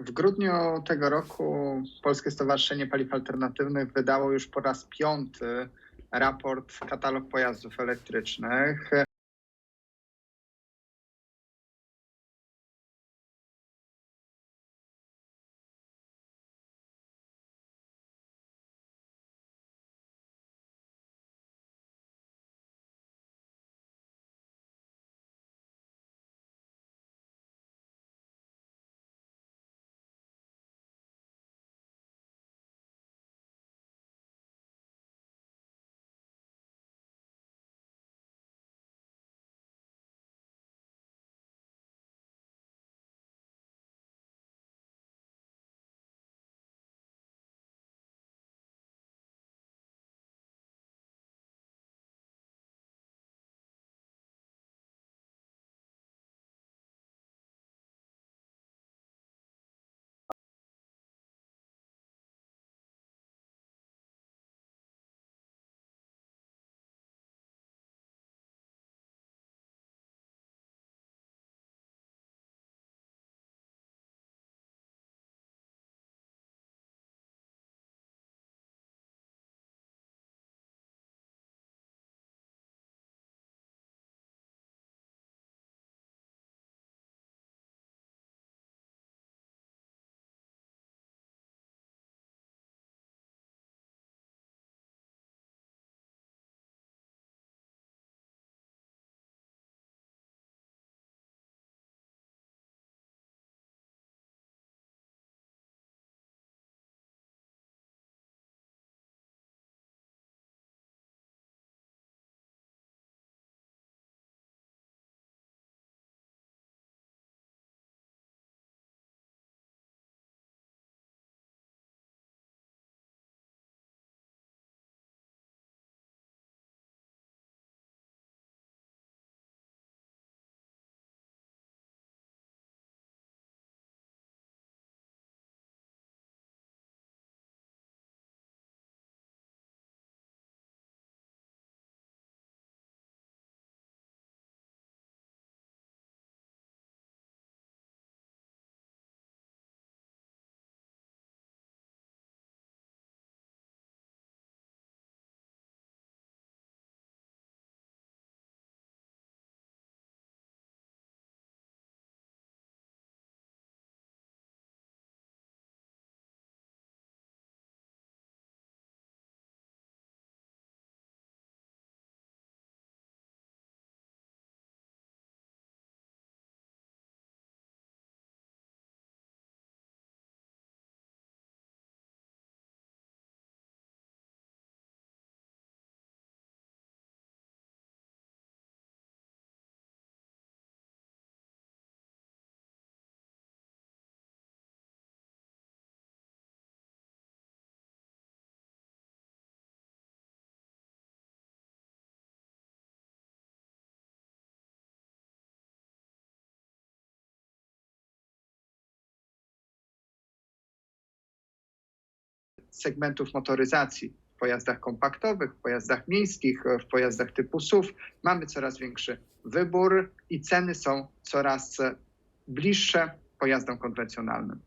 W grudniu tego roku Polskie Stowarzyszenie Paliw Alternatywnych wydało już po raz piąty raport Katalog Pojazdów Elektrycznych. Segmentów motoryzacji w pojazdach kompaktowych, w pojazdach miejskich, w pojazdach typu SUV mamy coraz większy wybór i ceny są coraz bliższe pojazdom konwencjonalnym.